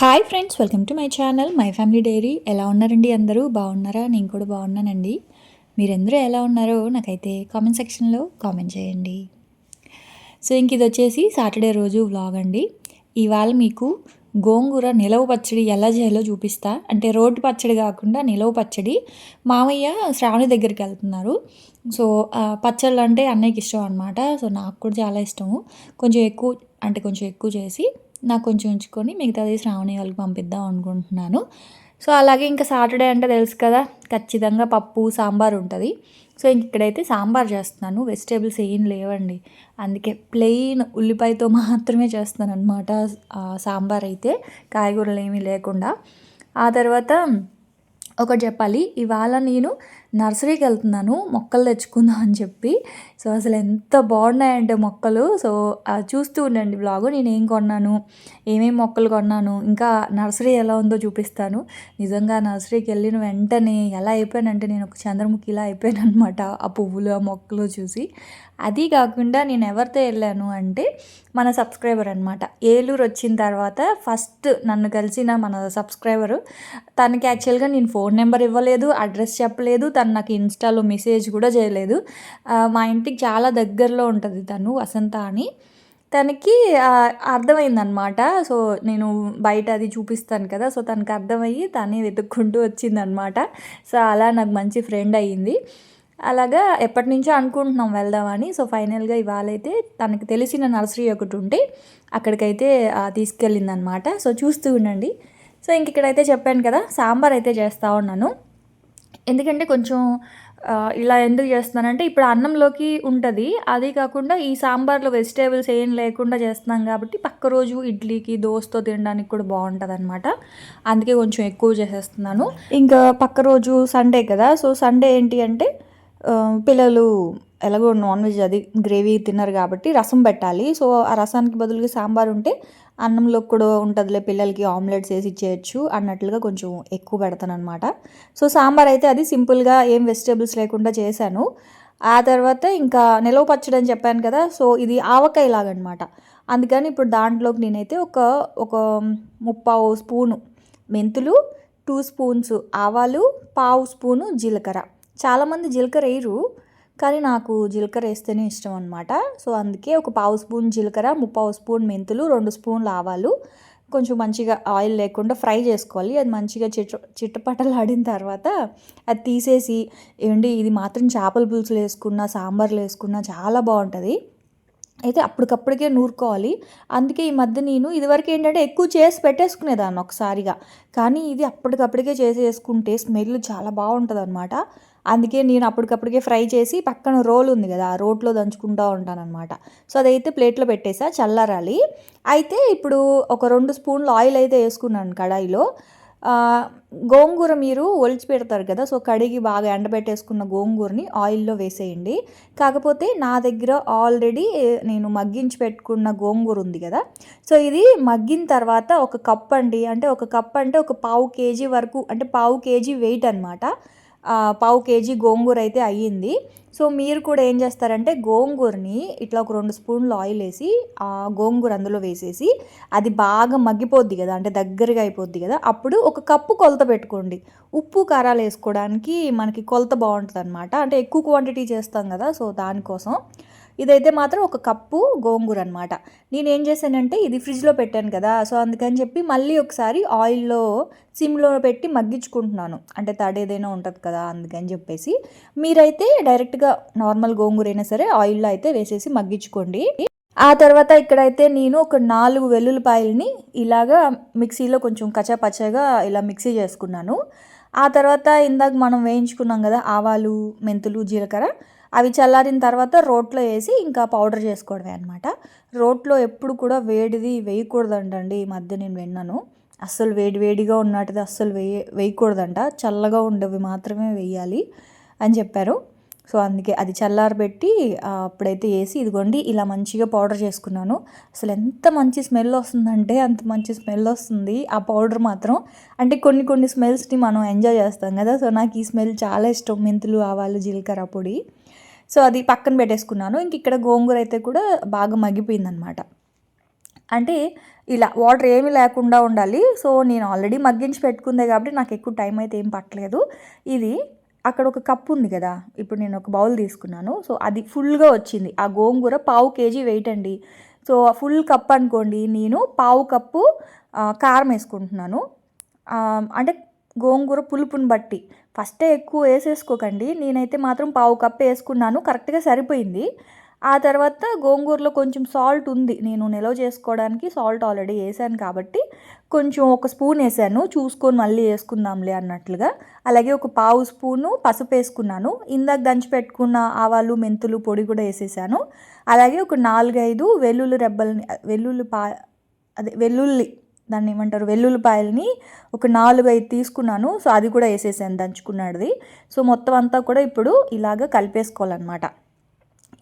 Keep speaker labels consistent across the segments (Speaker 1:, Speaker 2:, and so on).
Speaker 1: Hi friends welcome to my channel my family diary ఎలా ఉన్నారండి అందరూ? బాగున్నారా? నేను కూడా బాగున్నానండి. మీరందరూ ఎలా ఉన్నారో నాకైతే కామెంట్ సెక్షన్లో కామెంట్ చేయండి. సో ఇంక ఇది వచ్చేసి సాటర్డే రోజు వ్లాగ్ అండి. ఇవాళ మీకు గోంగూర నిలవ పచ్చడి ఎలా చేయాలో చూపిస్తా. అంటే రోడ్డు పచ్చడి కాకుండా నిలవ పచ్చడి. మామయ్య శ్రావణి దగ్గరికి వెళ్తున్నారు. సో పచ్చళ్ళు అంటే అన్నయ్యకి ఇష్టం అనమాట సో నాకు కూడా చాలా ఇష్టము. కొంచెం ఎక్కువ అంటే కొంచెం ఎక్కువ చేసి నాకు కొంచెం ఉంచుకొని మిగతాది శ్రావణి వాళ్ళకి పంపిద్దాం అనుకుంటున్నాను. సో అలాగే ఇంకా సాటర్డే అంటే తెలుసు కదా ఖచ్చితంగా పప్పు సాంబార్ ఉంటుంది. సో ఇంక ఇక్కడైతే సాంబార్ చేస్తున్నాను. వెజిటేబుల్స్ ఏం లేవండి. అందుకే ప్లెయిన్ ఉల్లిపాయతో మాత్రమే చేస్తున్నాను అనమాట సాంబార్ అయితే కాయగూరలు ఏమీ లేకుండా. ఆ తర్వాత ఒకటి చెప్పాలి. ఇవాళ నేను నర్సరీకి వెళ్తున్నాను. మొక్కలు తెచ్చుకుందాం అని చెప్పి. సో అసలు ఎంత బాగున్నాయంటే మొక్కలు. సో చూస్తూ ఉండండి బ్లాగ్ నేను ఏం కొన్నాను? ఏమేమి మొక్కలు కొన్నాను? ఇంకా నర్సరీ ఎలా ఉందో చూపిస్తాను. నిజంగా నర్సరీకి వెళ్ళిన వెంటనే ఎలా అయిపోయానంటే నేను ఒక చంద్రముఖిలా అయిపోయాను అనమాట ఆ పువ్వులు ఆ మొక్కలు చూసి. అది కాకుండా నేను ఎవరితో వెళ్ళాను అంటే మన సబ్స్క్రైబర్ అనమాట ఏలూరు వచ్చిన తర్వాత ఫస్ట్ నన్ను కలిసిన మన సబ్స్క్రైబరు తనకి యాక్చువల్గా నేను ఫోన్ నెంబర్ ఇవ్వలేదు అడ్రస్ చెప్పలేదు తను నాకు ఇన్స్టాలో మెసేజ్ కూడా చేయలేదు. మా ఇంటికి చాలా దగ్గరలో ఉంటుంది తను వసంత అని తనకి అర్థమైందనమాట సో నేను బయట అది చూపిస్తాను కదా సో తనకి అర్థమయ్యి తనే వెతుక్కుంటూ వచ్చిందనమాట సో అలా నాకు మంచి ఫ్రెండ్ అయ్యింది. అలాగా ఎప్పటి నుంచో అనుకుంటున్నాం వెళ్దామని. సో ఫైనల్గా ఇవాళైతే తనకి తెలిసిన నర్సరీ ఒకటి ఉంటే అక్కడికైతే తీసుకెళ్ళిందనమాట. సో చూస్తూ ఉండండి. సో ఇంక ఇక్కడైతే చెప్పాను కదా సాంబార్ అయితే చేస్తూ ఉన్నాను. ఎందుకంటే కొంచెం ఇలా ఎందుకు చేస్తున్నానంటే ఇప్పుడు అన్నంలోకి ఉంటుంది. అది కాకుండా ఈ సాంబార్లో వెజిటేబుల్స్ ఏం లేకుండా చేస్తున్నాం కాబట్టి పక్క రోజు ఇడ్లీకి దోశతో తినడానికి కూడా బాగుంటుంది అనమాట అందుకే కొంచెం ఎక్కువ చేసేస్తున్నాను. ఇంకా పక్క రోజు సండే కదా సో సండే ఏంటి అంటే పిల్లలు ఎలాగో నాన్ వెజ్ అది గ్రేవీ తిన్నారు కాబట్టి రసం పెట్టాలి. సో ఆ రసానికి బదులుగా సాంబార్ ఉంటే అన్నంలో కూడా ఉంటుందిలే పిల్లలకి ఆమ్లెట్స్ వేసి ఇచ్చేయచ్చు అన్నట్లుగా కొంచెం ఎక్కువ పెడతాను అనమాట సో సాంబార్ అయితే అది సింపుల్గా ఏం వెజిటేబుల్స్ లేకుండా చేశాను. ఆ తర్వాత ఇంకా నిలవ పచ్చడి అని చెప్పాను కదా సో ఇది ఆవకాయ లాగనమాట. అందుకని ఇప్పుడు దాంట్లోకి నేనైతే ఒక ఒక ముప్పావు స్పూను మెంతులు టూ స్పూన్స్ ఆవాలు పావు స్పూను జీలకర్ర. చాలామంది జీలకర్ర వేయరు కానీ నాకు జీలకర్ర వేస్తేనే ఇష్టం అనమాట సో అందుకే ఒక పావు స్పూన్ జీలకర్ర ముప్పావు స్పూన్ మెంతులు రెండు స్పూన్లు ఆవాలు. కొంచెం మంచిగా ఆయిల్ లేకుండా ఫ్రై చేసుకోవాలి. అది మంచిగా చిట్ట చిట్టపట్టలాడిన తర్వాత అది తీసేసి ఏంటి ఇది మాత్రం చేపల పులుసులు వేసుకున్న సాంబార్లు వేసుకున్న చాలా బాగుంటుంది. అయితే అప్పటికప్పటికే నూరుకోవాలి. అందుకే ఈ మధ్య నేను ఇదివరకు ఏంటంటే ఎక్కువ చేసి పెట్టేసుకునేదాన్ని ఒకసారిగా. కానీ ఇది అప్పటికప్పటికే చేసేసుకుంటే స్మెల్ చాలా బాగుంటుంది అనమాట అందుకే నేను అప్పటికప్పటికే ఫ్రై చేసి పక్కన రోల్ ఉంది కదా ఆ రోట్లో దంచుకుంటూ ఉంటానన్నమాట. సో అదైతే ప్లేట్లో పెట్టేసా చల్లారాలి. అయితే ఇప్పుడు ఒక రెండు స్పూన్లు ఆయిల్ అయితే వేసుకున్నాను కడాయిలో. గోంగూర మీరు ఒలిచి పెడతారు కదా సో కడిగి బాగా ఎండబెట్టేసుకున్న గోంగూరని ఆయిల్లో వేసేయండి. కాకపోతే నా దగ్గర ఆల్రెడీ నేను మగ్గించి పెట్టుకున్న గోంగూర ఉంది కదా సో ఇది మగ్గిన తర్వాత ఒక కప్ అండి అంటే ఒక కప్ అంటే ఒక పావు కేజీ వరకు అంటే పావు కేజీ వెయిట్ అనమాట పావు కేజీ గోంగూర అయితే అయ్యింది. సో మీరు కూడా ఏం చేస్తారంటే గోంగూరని ఇట్లా ఒక రెండు స్పూన్లు ఆయిల్ వేసి ఆ గోంగూర అందులో వేసేసి అది బాగా మగ్గిపోద్ది కదా అంటే దగ్గరగా అయిపోద్ది కదా అప్పుడు ఒక కప్పు కొలత పెట్టుకోండి. ఉప్పు కారాలు వేసుకోవడానికి మనకి కొలత బాగుంటుంది అనమాట అంటే ఎక్కువ క్వాంటిటీ చేస్తాం కదా సో దానికోసం. ఇదైతే మాత్రం ఒక కప్పు గోంగూర అనమాట నేనేం చేశానంటే ఇది ఫ్రిడ్జ్లో పెట్టాను కదా సో అందుకని చెప్పి మళ్ళీ ఒకసారి ఆయిల్లో సిమ్లో పెట్టి మగ్గించుకుంటున్నాను. అంటే తడి ఏదైనా ఉంటుంది కదా అందుకని చెప్పేసి. మీరైతే డైరెక్ట్గా నార్మల్ గోంగూర అయినా సరే ఆయిల్లో అయితే వేసేసి మగ్గించుకోండి. ఆ తర్వాత ఇక్కడైతే నేను ఒక నాలుగు వెల్లుల్లిపాయలని ఇలాగా మిక్సీలో కొంచెం కచ్చాపచ్చగా ఇలా మిక్సీ చేసుకున్నాను. ఆ తర్వాత ఇందాక మనం వేయించుకున్నాం కదా ఆవాలు మెంతులు జీలకర్ర. అవి చల్లారిన తర్వాత రోట్లో వేసి ఇంకా పౌడర్ చేసుకోవడమే అనమాట రోట్లో ఎప్పుడు కూడా వేడిది వేయకూడదంటండి ఈ మధ్య నేను విన్నాను. అస్సలు వేడి వేడిగా ఉన్నట్టుది అస్సలు వేయ వేయకూడదంట. చల్లగా ఉండేవి మాత్రమే వేయాలి అని చెప్పారు. సో అందుకే అది చల్లారబెట్టి అప్పుడైతే వేసి ఇదిగోండి ఇలా మంచిగా పౌడర్ చేసుకున్నాను. అసలు ఎంత మంచి స్మెల్ వస్తుందంటే అంత మంచి స్మెల్ వస్తుంది ఆ పౌడర్ మాత్రం. అంటే కొన్ని కొన్ని స్మెల్స్ని మనం ఎంజాయ్ చేస్తాం కదా. సో నాకు ఈ స్మెల్ చాలా ఇష్టం. మెంతులు ఆవాలు జీలకర్ర పొడి. సో అది పక్కన పెట్టేసుకున్నాను. ఇంక ఇక్కడ గోంగూర అయితే కూడా బాగా మగ్గిపోయిందనమాట అంటే ఇలా వాటర్ ఏమీ లేకుండా ఉండాలి. సో నేను ఆల్రెడీ మగ్గించి పెట్టుకుందే కాబట్టి నాకు ఎక్కువ టైం అయితే ఏం పట్టలేదు. ఇది అక్కడ ఒక కప్పు ఉంది కదా ఇప్పుడు నేను ఒక బౌల్ తీసుకున్నాను. సో అది ఫుల్గా వచ్చింది. ఆ గోంగూర పావు కేజీ వెయిట్ అండి. సో ఫుల్ కప్ అనుకోండి నేను పావు కప్పు కారం వేసుకుంటున్నాను. అంటే గోంగూర పులుపుని బట్టి. ఫస్టే ఎక్కువ వేసేసుకోకండి. నేనైతే మాత్రం పావు కప్పు వేసుకున్నాను. కరెక్ట్గా సరిపోయింది. ఆ తర్వాత గోంగూరలో కొంచెం సాల్ట్ ఉంది. నేను నిల్వ చేసుకోవడానికి సాల్ట్ ఆల్రెడీ వేసాను కాబట్టి కొంచెం ఒక స్పూన్ వేసాను. చూసుకొని మళ్ళీ వేసుకుందాంలే అన్నట్లుగా. అలాగే ఒక పావు స్పూను పసుపు వేసుకున్నాను. ఇందాక దంచి పెట్టుకున్న ఆవాలు మెంతులు పొడి కూడా వేసేసాను. అలాగే ఒక నాలుగైదు వెల్లుల్లి రెబ్బల్ని వెల్లుల్లి పా అదే వెల్లుల్లి దాన్ని ఏమంటారు వెల్లుల్లిపాయలని ఒక నాలుగు ఐదు తీసుకున్నాను. సో అది కూడా వేసేసాను దంచుకున్నది. సో మొత్తం అంతా కూడా ఇప్పుడు ఇలాగ కలిపేసుకోవాలన్నమాట.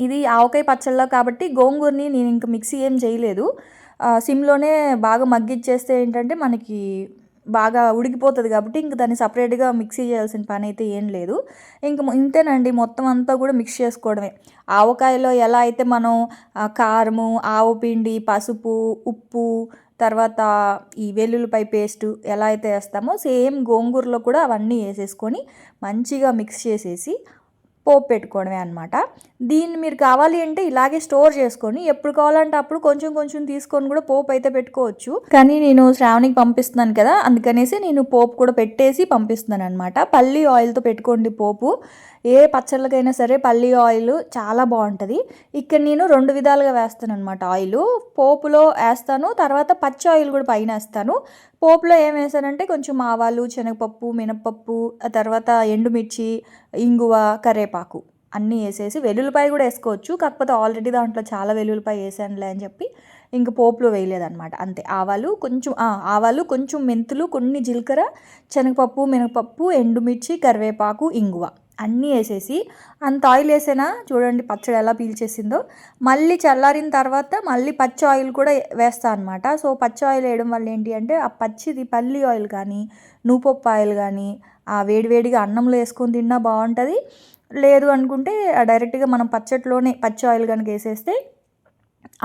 Speaker 1: ఇది ఆవకాయ పచ్చళ్ళ కాబట్టి గోంగూరని నేను ఇంకా మిక్సీ ఏం చేయలేదు. సిమ్లోనే బాగా మగ్గిచ్చేస్తే ఏంటంటే మనకి బాగా ఉడికిపోతుంది కాబట్టి ఇంక దాన్ని సపరేట్గా మిక్సీ చేయాల్సిన పని అయితే ఏం లేదు. ఇంక ఇంతేనండి మొత్తం అంతా కూడా మిక్స్ చేసుకోవడమే. ఆవకాయలో ఎలా అయితే మనం కారము ఆవు పిండి పసుపు ఉప్పు తర్వాత ఈ వెల్లుల్లిపాయ పేస్ట్ ఎలా అయితే వేస్తామో సేమ్ గోంగూరలో కూడా అవన్నీ వేసేసుకొని మంచిగా మిక్స్ చేసేసి పోపు పెట్టుకోవడమే అనమాట దీన్ని మీరు కావాలి అంటే ఇలాగే స్టోర్ చేసుకొని ఎప్పుడు కావాలంటే అప్పుడు కొంచెం కొంచెం తీసుకొని కూడా పోపు అయితే పెట్టుకోవచ్చు. కానీ నేను శ్రావణికి పంపిస్తున్నాను కదా అందుకనేసి నేను పోపు కూడా పెట్టేసి పంపిస్తున్నాను అనమాట పల్లి ఆయిల్తో పెట్టుకోండి పోపు. ఏ పచ్చళ్ళకైనా సరే పల్లి ఆయిల్ చాలా బాగుంటుంది. ఇక్కడ నేను రెండు విధాలుగా వేస్తాను అనమాట ఆయిల్. పోపులో వేస్తాను తర్వాత పచ్చి ఆయిల్ కూడా పైన వేస్తాను. పోపులో ఏం వేసానంటే కొంచెం ఆవాలు శనగపప్పు మినపప్పు ఆ తర్వాత ఎండుమిర్చి ఇంగువ కరేపాకు అన్నీ వేసేసి వెల్లుల్లిపాయ కూడా వేసుకోవచ్చు. కాకపోతే ఆల్రెడీ దాంట్లో చాలా వెల్లుల్లిపాయ వేసానులే అని చెప్పి ఇంక పోపులో వేయలేదన్నమాట. అంతే. ఆవాలు కొంచెం ఆవాలు కొంచెం మెంతులు కొన్ని జీలకర్ర శనగపప్పు మినపప్పు ఎండుమిర్చి కరివేపాకు ఇంగువ. అన్నీ వేసేసి అంత ఆయిల్ వేసేనా? చూడండి పచ్చడి ఎలా పీల్చేసిందో. మళ్ళీ చల్లారిన తర్వాత మళ్ళీ పచ్చి ఆయిల్ కూడా వేస్తా అనమాట సో పచ్చి ఆయిల్ వేయడం వల్ల ఏంటి అంటే ఆ పచ్చిది పల్లి ఆయిల్ కానీ నూపప్పు ఆయిల్ కానీ ఆ వేడివేడిగా అన్నంలో వేసుకొని తిన్నా బాగుంటుంది. లేదు అనుకుంటే డైరెక్ట్గా మనం పచ్చట్లోనే పచ్చి ఆయిల్ కనుక వేసేస్తే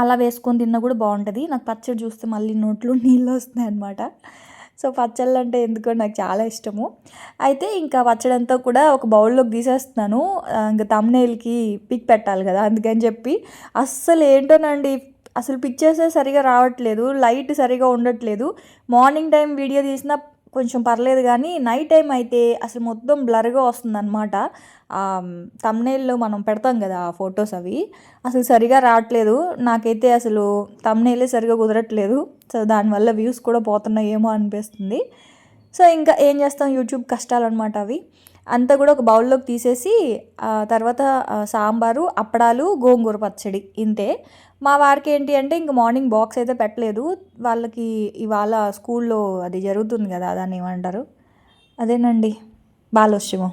Speaker 1: అలా వేసుకొని తిన్నా కూడా బాగుంటుంది. నాకు పచ్చడి చూస్తే మళ్ళీ నోట్లో నీళ్ళు వస్తున్నాయి అనమాట సో పచ్చళ్ళు అంటే ఎందుకో నాకు చాలా ఇష్టము. అయితే ఇంకా పచ్చడంతా కూడా ఒక బౌల్లోకి తీసేస్తున్నాను ఇంకా తమ్నేల్కి పిక్ పెట్టాలి కదా అందుకని చెప్పి. అస్సలు ఏంటోనండి అసలు పిక్చర్సే సరిగా రావట్లేదు లైట్ సరిగా ఉండట్లేదు. మార్నింగ్ టైం వీడియో తీసినా కొంచెం పర్లేదు కానీ నైట్ టైం అయితే అసలు మొత్తం బ్లర్గా వస్తుందన్నమాట. తమ్నేల్లో మనం పెడతాం కదా ఆ ఫొటోస్ అవి. అసలు సరిగా రావట్లేదు. నాకైతే అసలు తమ్నేలే సరిగా కుదరట్లేదు. సో దానివల్ల వ్యూస్ కూడా పోతున్నాయేమో అనిపిస్తుంది. సో ఇంకా ఏం చేస్తాం? యూట్యూబ్ కష్టాలు అనమాట అవి. అంతా కూడా ఒక బౌల్లోకి తీసేసి తర్వాత సాంబారు అప్పడాలు గోంగూర పచ్చడి ఇంతే. మా వారికి ఏంటి అంటే ఇంక మార్నింగ్ బాక్స్ అయితే పెట్టలేదు. వాళ్ళకి ఇవాళ స్కూల్లో అది జరుగుతుంది కదా దాన్ని ఏమంటారు? అదేనండి బాలోత్సవం.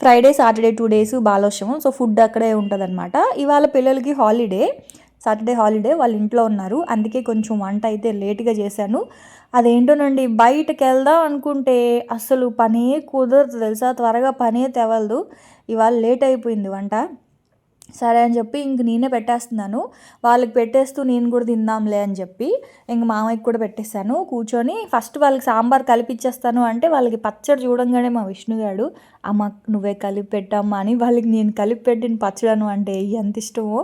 Speaker 1: ఫ్రైడే సాటర్డే టూ డేస్ బాలోత్సవం. సో ఫుడ్ అక్కడే ఉంటుంది ఇవాళ పిల్లలకి హాలిడే సాటర్డే హాలిడే వాళ్ళ ఇంట్లో ఉన్నారు. అందుకే కొంచెం వంట అయితే లేట్గా చేశాను. అదేంటోనండి బయటకు వెళ్దాం అనుకుంటే అసలు పనే కుదరదు తెలుసా? త్వరగా పనే తెవలదు. ఇవాళ లేట్ అయిపోయింది వంట. సరే అని చెప్పి ఇంక నేనే పెట్టేస్తున్నాను. వాళ్ళకి పెట్టేస్తూ నేను కూడా తిందాంలే అని చెప్పి ఇంక మామయ్యకి కూడా పెట్టేస్తాను కూర్చొని ఫస్ట్ వాళ్ళకి సాంబార్ కలిపిచ్చేస్తాను అంటే వాళ్ళకి పచ్చడి చూడంగానే మా విష్ణుగాడు అమ్మ నువ్వే కలిపి పెట్టమ్మా అని వాళ్ళకి నేను కలిపి పెట్టిన పచ్చడను అంటే ఎంత ఇష్టమో.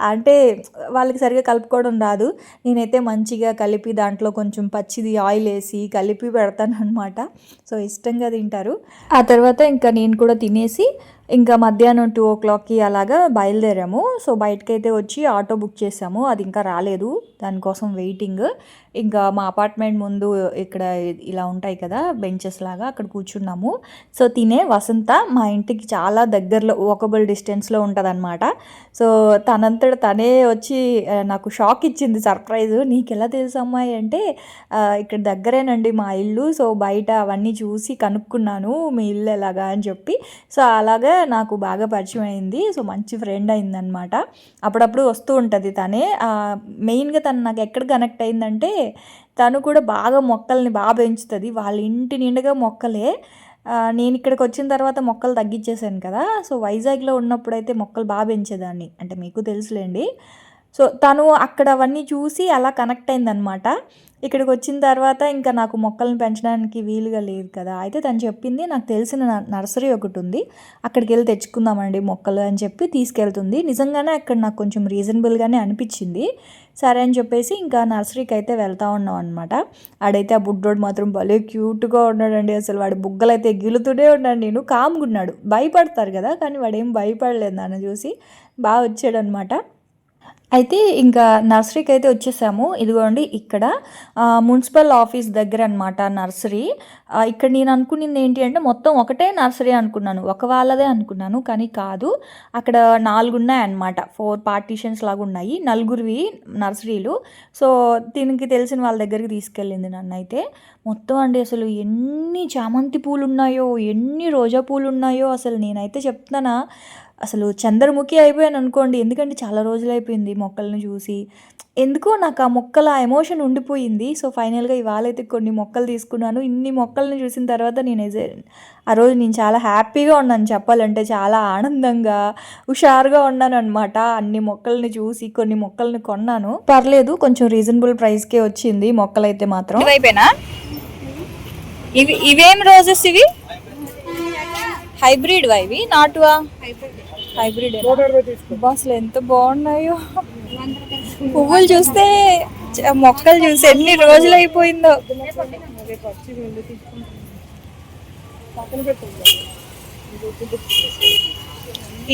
Speaker 1: అంటే వాళ్ళకి సరిగా కలుపుకోవడం రాదు. నేనైతే మంచిగా కలిపి దాంట్లో కొంచెం పచ్చిది ఆయిల్ వేసి కలిపి పెడతాను అనమాట సో ఇష్టంగా తింటారు. ఆ తర్వాత ఇంకా నేను కూడా తినేసి ఇంకా మధ్యాహ్నం టూ ఓ క్లాక్కి అలాగా బయలుదేరాము. సో బయటకైతే వచ్చి ఆటో బుక్ చేసాము. అది ఇంకా రాలేదు. దానికోసం వెయిటింగ్ ఇంకా మా అపార్ట్మెంట్ ముందు ఇక్కడ ఇలా ఉంటాయి కదా బెంచెస్ లాగా అక్కడ కూర్చున్నాము. సో తినే వసంత మా ఇంటికి చాలా దగ్గరలో వాకబుల్ డిస్టెన్స్లో ఉంటుందన్నమాట. సో తనంతట తనే వచ్చి నాకు షాక్ ఇచ్చింది సర్ప్రైజ్ నీకు ఎలా తెలుసు అమ్మాయి అంటే ఇక్కడ దగ్గరేనండి మా ఇల్లు. సో బయట అవన్నీ చూసి కనుక్కున్నాను మీ ఇల్లు ఎలాగా అని చెప్పి. సో అలాగా నాకు బాగా పరిచయం అయింది. సో మంచి ఫ్రెండ్ అయిందనమాట అప్పుడప్పుడు వస్తూ ఉంటుంది తనే. మెయిన్గా తను నాకు ఎక్కడ కనెక్ట్ అయిందంటే తను కూడా బాగా మొక్కల్ని బాగా పెంచుతుంది. వాళ్ళ ఇంటి నిండుగా మొక్కలే. నేను ఇక్కడికి వచ్చిన తర్వాత మొక్కలు తగ్గించేశాను కదా. సో వైజాగ్లో ఉన్నప్పుడైతే మొక్కలు బాగా పెంచేదాన్ని. అంటే మీకు తెలుసులేండి. సో తను అక్కడ అవన్నీ చూసి అలా కనెక్ట్ అయిందనమాట ఇక్కడికి వచ్చిన తర్వాత ఇంకా నాకు మొక్కలను పెంచడానికి వీలుగా లేదు కదా. అయితే తను చెప్పింది నాకు తెలిసిన నర్సరీ ఒకటి ఉంది. అక్కడికి వెళ్ళి తెచ్చుకుందామండి మొక్కలు అని చెప్పి తీసుకెళ్తుంది. నిజంగానే అక్కడ నాకు కొంచెం రీజనబుల్గానే అనిపించింది. సరే అని చెప్పేసి ఇంకా నర్సరీకి అయితే వెళ్తా ఉన్నాం అనమాట ఆడైతే ఆ బుడ్డోడు మాత్రం భలే క్యూట్గా ఉన్నాడండి. అసలు వాడి బుగ్గలు అయితే గిలుతూనే ఉన్నాడు. నేను కామ్గున్నాడు భయపడతారు కదా కానీ వాడేం భయపడలేదు నన్ను చూసి. బాగా వచ్చాడనమాట అయితే ఇంకా నర్సరీకి అయితే వచ్చేసాము. ఇదిగోండి ఇక్కడ మున్సిపల్ ఆఫీస్ దగ్గర అనమాట నర్సరీ ఇక్కడ నేను అనుకున్నది ఏంటి అంటే మొత్తం ఒకటే నర్సరీ అనుకున్నాను. ఒక వాళ్ళదే అనుకున్నాను కానీ కాదు. అక్కడ నాలుగు ఉన్నాయి అనమాట ఫోర్ పార్టీషన్స్ లాగా ఉన్నాయి. నలుగురివి నర్సరీలు. సో దీనికి తెలిసిన వాళ్ళ దగ్గరికి తీసుకెళ్ళింది నన్ను అయితే. మొత్తం అండి అసలు ఎన్ని చామంతి పూలు ఉన్నాయో ఎన్ని రోజా పూలు ఉన్నాయో అసలు నేనైతే చెప్తున్నానా. అసలు చంద్రముఖి అయిపోయాను అనుకోండి ఎందుకంటే చాలా రోజులు అయిపోయింది మొక్కలను చూసి. ఎందుకో నాకు ఆ మొక్కల ఆ ఎమోషన్ ఉండిపోయింది. సో ఫైనల్గా ఇవాళ అయితే కొన్ని మొక్కలు తీసుకున్నాను. ఇన్ని మొక్కలను చూసిన తర్వాత నేను ఆ రోజు నేను చాలా హ్యాపీగా ఉన్నాను చెప్పాలంటే. చాలా ఆనందంగా హుషారుగా ఉన్నాను అనమాట అన్ని మొక్కల్ని చూసి కొన్ని మొక్కల్ని కొన్నాను. పర్లేదు కొంచెం రీజనబుల్ ప్రైస్కే వచ్చింది మొక్కలైతే మాత్రం. ఇవైపోయినా ఇవి ఇవేం రోజెస్ ఇవి? హైబ్రిడ్. ఇవి? నాటువా? హైబ్రిడ్. అసలు ఎంత బాగున్నాయో. పువ్వులు చూస్తే మొక్కలు చూసి ఎన్ని రోజులు అయిపోయిందో.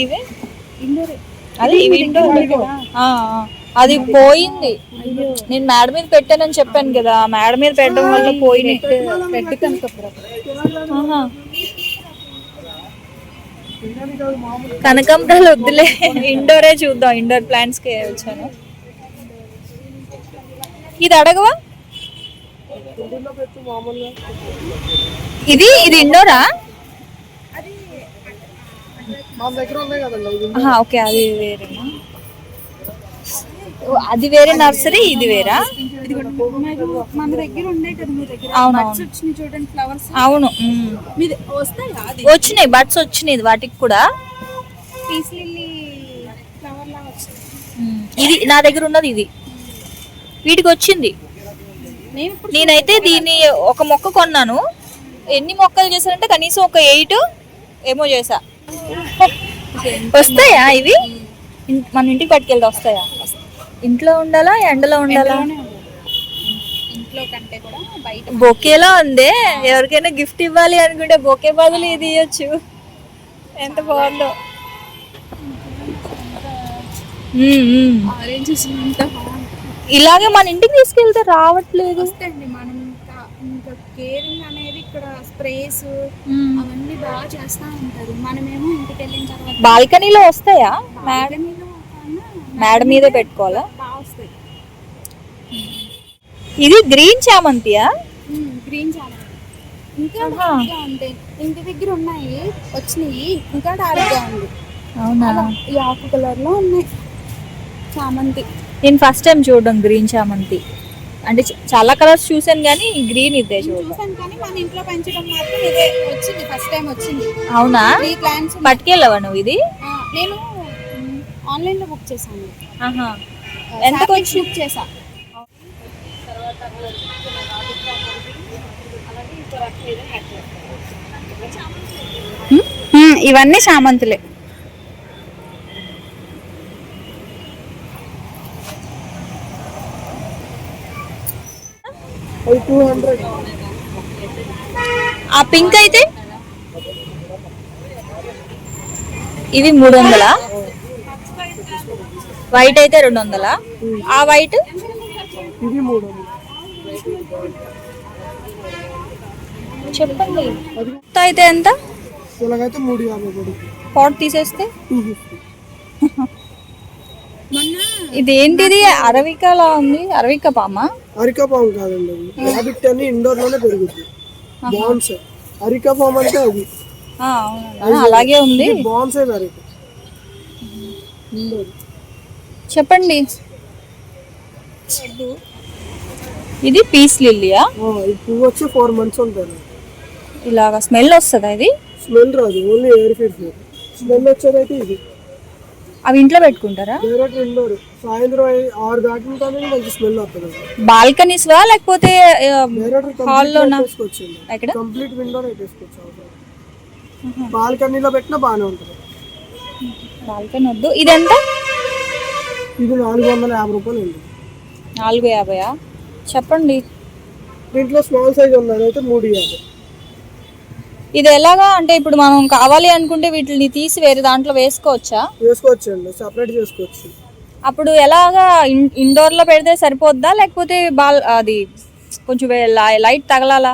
Speaker 1: ఇవే? అదే ఇవి ఇండోర్. అది పోయింది. నేను మేడ మీద పెట్టానని చెప్పాను కదా మేడ మీద పెట్టడం వల్ల పోయినాయి ఆహా. కనకాంబరాలు వద్దులే. ఇండోరే చూద్దాం. ఇండోర్ ప్లాంట్స్కి వచ్చాను. ఇది అడగవా? ఇది ఇది ఇండోరా? ఓకే అది వేరేనా? అది వేరే నర్సరీ ఇది వేరా?
Speaker 2: మన దగ్గర ఉండే కదా మీ దగ్గర
Speaker 1: అవునవును.
Speaker 2: వచ్చినాయి చూడండి ఫ్లవర్స్
Speaker 1: అవును ఉమ్.
Speaker 2: మీద వస్తాయా అది?
Speaker 1: వచ్చినాయి బట్స్ వచ్చినాయి వాటికి కూడా.
Speaker 2: పీస్ లిల్లీ ఫ్లవర్ లా వచ్చింది.
Speaker 1: ఉమ్. ఇది నా దగ్గర ఉన్నది ఇది. వీటికి వచ్చింది. నేనైతే దీన్ని ఒక మొక్క కొన్నాను. ఎన్ని మొక్కలు చేశానంటే కనీసం ఒక ఎయిట్ ఏమో చేసా వస్తాయా ఇవి? మన ఇంటికి పట్టుకెళ్తే వస్తాయా? ఇంట్లో ఉండాలా ఎండలో ఉండాలా.
Speaker 2: ఇంట్లో కంటే కూడా బయట
Speaker 1: బొకేలా ఉంది. ఎవరికైనా గిఫ్ట్ ఇవ్వాలి అనుకుంటే బొకే బదులు ఇది ఇవ్వచ్చు ఎంత బాగుందో. ఇలాగే మన ఇంటికి తీసుకెళ్తే రావట్లేదు.
Speaker 2: మనం ఇంకా ఇంకా కేరింగ్ అనేది ఇక్కడ స్ప్రేస్ అవన్నీ బాగా చేస్తా ఉంటారు. మనమేమో ఇంటికి వెళ్ళిన తర్వాత
Speaker 1: బాల్కనీలో వస్తాయా మేడ
Speaker 2: కన్నా
Speaker 1: మేడ మీదే పెట్టుకోవాలా? ఇది గ్రీన్ చామంతియా?
Speaker 2: గ్రీన్ చాలా ఇంకా. డార్క్గా ఉంటాయి. ఇంటి దగ్గర ఉన్నాయి వచ్చినాయి. ఇంకా డార్క్గా ఉంది.
Speaker 1: అవునా?
Speaker 2: ఈ ఆకు కలర్లో ఉన్నాయి చామంతి.
Speaker 1: నేను ఫస్ట్ టైం చూడడం గ్రీన్ చామంతి. అంటే చాలా కలర్స్ చూసాను కానీ గ్రీన్ ఇదే
Speaker 2: చూసాను కానీ మన ఇంట్లో పెంచడం మాత్రం ఇదే వచ్చింది ఫస్ట్ టైం వచ్చింది.
Speaker 1: అవునా?
Speaker 2: త్రీ ప్లాంట్స్
Speaker 1: పట్టుకెళ్ళవా నువ్వు ఇది?
Speaker 2: నేను ఆన్లైన్లో బుక్ చేశాను. వచ్చి బుక్ చేసా ఇవన్నీ చామంతులే.
Speaker 1: ఆ పింక్ అయితే? ఇవి మూడు వందలా వైట్ అయితే రెండు వందలా ఆ వైట్?
Speaker 3: ఇది మూడు
Speaker 1: చెప్పండి. మొత్తం అయితే ఎంత?
Speaker 3: ఇలాగైతే మూడు యాభై
Speaker 1: పాట్ తీసేస్తే? ఇది ఏంటిది అరవికలా ఉంది. అరవిక పామ?
Speaker 3: అరికా పాము కాదండి అది. ర్యాబిట్ అని ఇండోర్లోనే పెరుగుద్ది. బాన్స్ అరికా పాము అంటే అది.
Speaker 1: ఆ, అవునా? అలాగే ఉంది.
Speaker 3: బాన్స్ అరికా
Speaker 1: చెప్పండి. ఇది పీస్ లిల్లియా?
Speaker 3: పువ్వు వచ్చి ఫోర్ మంత్స్ ఉంటుంది.
Speaker 1: ఇలాగా స్మెల్ వస్తుందా ఇది?
Speaker 3: స్మెల్ రాదు ఓన్లీ ఎయిర్ ఫిల్టర్. స్మెల్ వచ్చేదైతే ఇది.
Speaker 1: అవి ఇంట్లో పెట్టుకుంటారా?
Speaker 3: డైరెక్ట్ ఇండోర్ సాయంత్రం ఐ- ఆరు దాటిన కానీ మంచి స్మెల్ వస్తుంది.
Speaker 1: బాల్కనీస్ వా లేకపోతే
Speaker 3: డైరెక్ట్
Speaker 1: హాల్లోనా
Speaker 3: వేసుకోవచ్చు
Speaker 1: ఎక్కడ?
Speaker 3: కంప్లీట్ విండోర్ వేసుకోవచ్చు బాల్కనీలో పెట్టినా బాగానే ఉంటుంది.
Speaker 1: బాల్కనీ వద్దు. ఇది ఎంత
Speaker 3: ఇది నాలుగు వందల యాభై రూపాయలు ఉంది
Speaker 1: నాలుగు యాభైయా? చెప్పండి.
Speaker 3: దీంట్లో స్మాల్ సైజ్ ఉన్నది అయితే మూడు యాభై.
Speaker 1: ఇది ఎలాగా? అంటే ఇప్పుడు మనం కావాలి అనుకుంటే వీటిని తీసి వేరే దాంట్లో వేసుకోవచ్చా?
Speaker 3: వేసుకోవచ్చు అండి సపరేట్ చేసుకోవచ్చు.
Speaker 1: అప్పుడు ఎలాగా ఇన్ ఇండోర్లో పెడితే సరిపోద్దా? లేకపోతే బాల్ అది కొంచెం లై- లైట్ తగలాలా?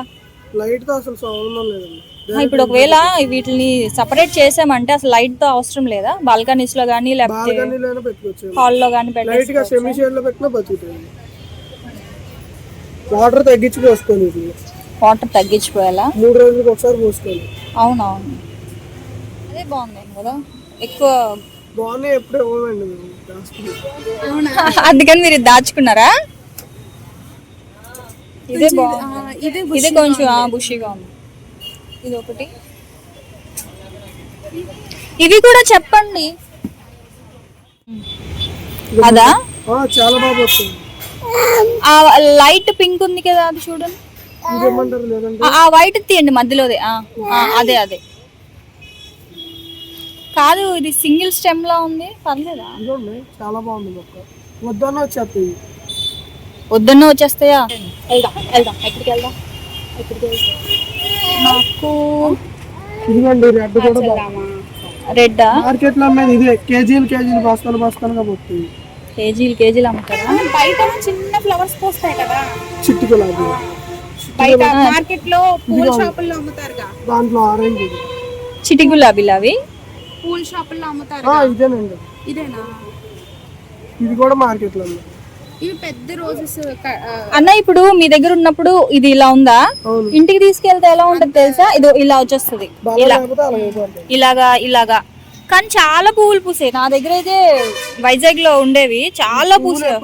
Speaker 3: లైట్తో అసలు సంబంధం లేదండి.
Speaker 1: ఇప్పుడు ఒకవేళ వీటిని సపరేట్ చేసామంటే అసలు లైట్తో అవసరం లేదా? బాల్కనీస్లో కానీ లేకపోతే
Speaker 3: పెట్టుకోవచ్చు. షేడ్లో పెట్టినా బతుకుతుంది వాటర్ తగ్గించి
Speaker 1: వాటర్ తగ్గించిపోయేలా?
Speaker 3: మూడు రోజులకు ఒకసారి పోసుకోవాలి
Speaker 1: అవునవును. అదే బాగుంది కదా. ఎక్కువ
Speaker 3: బాగున్నాయి ఎప్పుడు దాచుకుని.
Speaker 1: అందుకని మీరు ఇది దాచుకున్నారా? ఇదే బాగుంది
Speaker 2: ఇదే
Speaker 1: కొంచెం బుషిగా ఉంది. ఇది ఒకటి ఇవి కూడా చెప్పండి. అదా?
Speaker 3: ఆ, చాలా బాగా
Speaker 1: లైట్ పింక్ ఉంది కదా అది చూడండి. ఆ- వైట్ తీయండి మధ్యలోదే. ఆ, ఆ, అదే అదే. కాదు ఇది సింగిల్ స్టెమ్ లా ఉంది. పర్లేదా?
Speaker 3: చాలా బాగుంది వద్దన్న వచ్చేస్తాయి.
Speaker 1: వద్దన్న వచ్చేస్తాయా? వెళ్దాం వెళ్దాం. ఎక్కడికి వెళ్దాం? ఎక్కడికి వెళ్దాం? నాకు
Speaker 3: ఇదిగోండి రెడ్ కూడా బాగుంది.
Speaker 1: రెడ్డా?
Speaker 3: మార్కెట్లో అమ్మేది ఇదే కేజీలు కేజీలు బస్తాలు బస్తాలుగా పోతుంది
Speaker 1: కేజీలు కేజీలు అమ్ముతారా?
Speaker 2: బయట చిన్న ఫ్లవర్స్ పోస్తాయి కదా.
Speaker 3: చిట్టి గులాబీ.
Speaker 2: బయట మార్కెట్లో పూల షాపుల్లో అమ్ముతారుగా?
Speaker 3: దాంట్లో ఆరెంజ్
Speaker 1: చిటి గులాబీలు అవి?
Speaker 2: పూల షాపుల్లో అమ్ముతారు
Speaker 3: ఇదేనండి.
Speaker 2: ఇదేనా?
Speaker 3: ఇది కూడా మార్కెట్లో
Speaker 2: ఇవి పెద్ద రోజెస్
Speaker 1: అన్న ఇప్పుడు మీ దగ్గర ఉన్నప్పుడు ఇది ఇలా ఉందా? ఇంటికి తీసుకెళ్తే ఎలా ఉంటుంది తెలుసా? ఇది ఇలా వచ్చేస్తుంది.
Speaker 3: పోతాయి.
Speaker 1: ఇలాగా ఇలాగా. కానీ చాలా పువ్వులు పూసాయి నా దగ్గర అయితే వైజాగ్లో ఉండేవి. చాలా పూసాయి.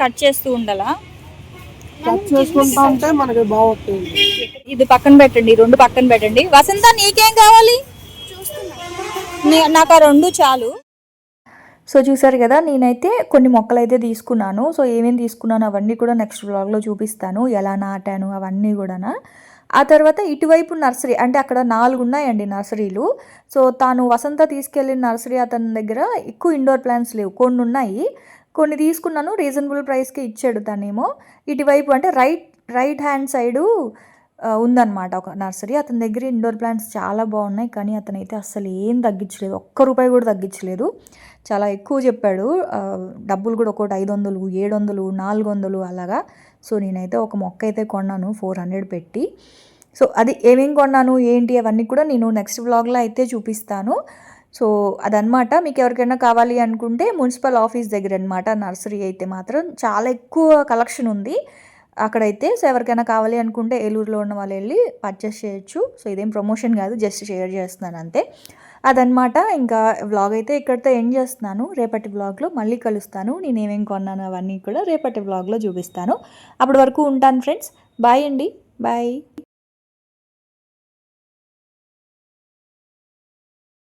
Speaker 3: కట్
Speaker 1: చేస్తూ ఉండాలా?
Speaker 3: కట్ చేసుకుంటా ఉంటే మనకి బాగుంటుంది
Speaker 1: ఇది పక్కన పెట్టండి రెండు పక్కన పెట్టండి. వసంత నీకేం కావాలి? నాకు ఆ రెండు చాలు. సో చూసారు కదా నేనైతే కొన్ని మొక్కలు అయితే తీసుకున్నాను. సో ఏమేమి తీసుకున్నాను అవన్నీ కూడా నెక్స్ట్ వ్లాగ్లో చూపిస్తాను. ఎలా నాటాను అవన్నీ కూడా ఆ తర్వాత ఇటువైపు నర్సరీ అంటే అక్కడ నాలుగు ఉన్నాయండి నర్సరీలు. సో తాను వసంత తీసుకెళ్ళిన నర్సరీ అతని దగ్గర ఎక్కువ ఇండోర్ ప్లాంట్స్ లేవు కొన్ని ఉన్నాయి. కొన్ని తీసుకున్నాను రీజనబుల్ ప్రైస్కి ఇచ్చాడు తనేమో. ఇటువైపు అంటే రైట్ రైట్ హ్యాండ్ సైడు ఉందన్నమాట ఒక నర్సరీ. అతని దగ్గర ఇండోర్ ప్లాంట్స్ చాలా బాగున్నాయి కానీ అతనైతే అస్సలు ఏం తగ్గించలేదు. ఒక్క రూపాయి కూడా తగ్గించలేదు. చాలా ఎక్కువ చెప్పాడు. డబ్బులు కూడా ఒకటి ఐదు వందలు ఏడు వందలు నాలుగు వందలు అలాగా. సో నేనైతే ఒక మొక్క అయితే కొన్నాను ఫోర్ హండ్రెడ్ పెట్టి. సో అది ఏమేం కొన్నాను ఏంటి అవన్నీ కూడా నేను నెక్స్ట్ బ్లాగ్లో అయితే చూపిస్తాను. సో అదనమాట మీకు ఎవరికైనా కావాలి అనుకుంటే మున్సిపల్ ఆఫీస్ దగ్గర అనమాట నర్సరీ అయితే మాత్రం చాలా ఎక్కువ కలెక్షన్ ఉంది. అక్కడైతే సో ఎవరికైనా కావాలి అనుకుంటే ఏలూరులో ఉన్న వాళ్ళు వెళ్ళి పర్చేస్ చేయొచ్చు. సో ఇదేం ప్రమోషన్ కాదు జస్ట్ షేర్ చేస్తున్నాను అంతే. అదనమాట ఇంకా వ్లాగ్ అయితే ఇక్కడితో ఎండ్ చేస్తున్నాను. రేపటి వ్లాగ్లో మళ్ళీ కలుస్తాను. నేను ఏమేమి కొన్నాను అవన్నీ కూడా రేపటి వ్లాగ్లో చూపిస్తాను. అప్పటి వరకు ఉంటాను ఫ్రెండ్స్. బాయ్ అండి. బాయ్.